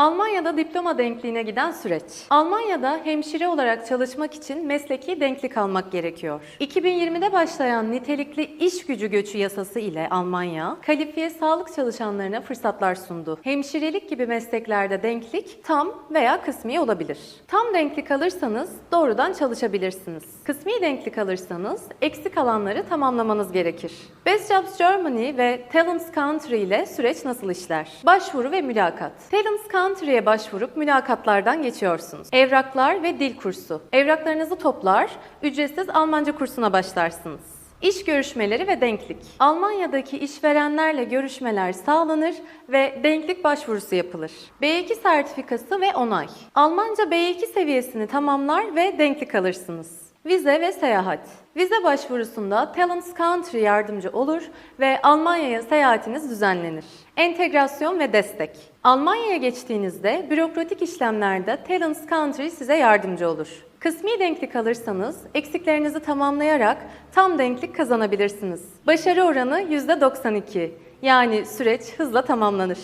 Almanya'da diploma denkliğine giden süreç. Almanya'da hemşire olarak çalışmak için mesleki denklik almak gerekiyor. 2020'de başlayan nitelikli iş gücü göçü yasası ile Almanya, kalifiye sağlık çalışanlarına fırsatlar sundu. Hemşirelik gibi mesleklerde denklik tam veya kısmi olabilir. Tam denklik alırsanız doğrudan çalışabilirsiniz. Kısmi denklik alırsanız eksik alanları tamamlamanız gerekir. Best Jobs Germany ve Talents Country ile süreç nasıl işler? Başvuru ve mülakat. Talents Country'ye başvurup mülakatlardan geçiyorsunuz. Evraklar ve dil kursu. Evraklarınızı toplar, ücretsiz Almanca kursuna başlarsınız. İş görüşmeleri ve denklik. Almanya'daki işverenlerle görüşmeler sağlanır ve denklik başvurusu yapılır. B2 sertifikası ve onay. Almanca B2 seviyesini tamamlar ve denklik alırsınız. Vize ve seyahat. Vize başvurusunda Talents Country yardımcı olur ve Almanya'ya seyahatiniz düzenlenir. Entegrasyon ve destek. Almanya'ya geçtiğinizde bürokratik işlemlerde Talents Country size yardımcı olur. Kısmi denklik alırsanız eksiklerinizi tamamlayarak tam denklik kazanabilirsiniz. Başarı oranı %92. Yani süreç hızla tamamlanır.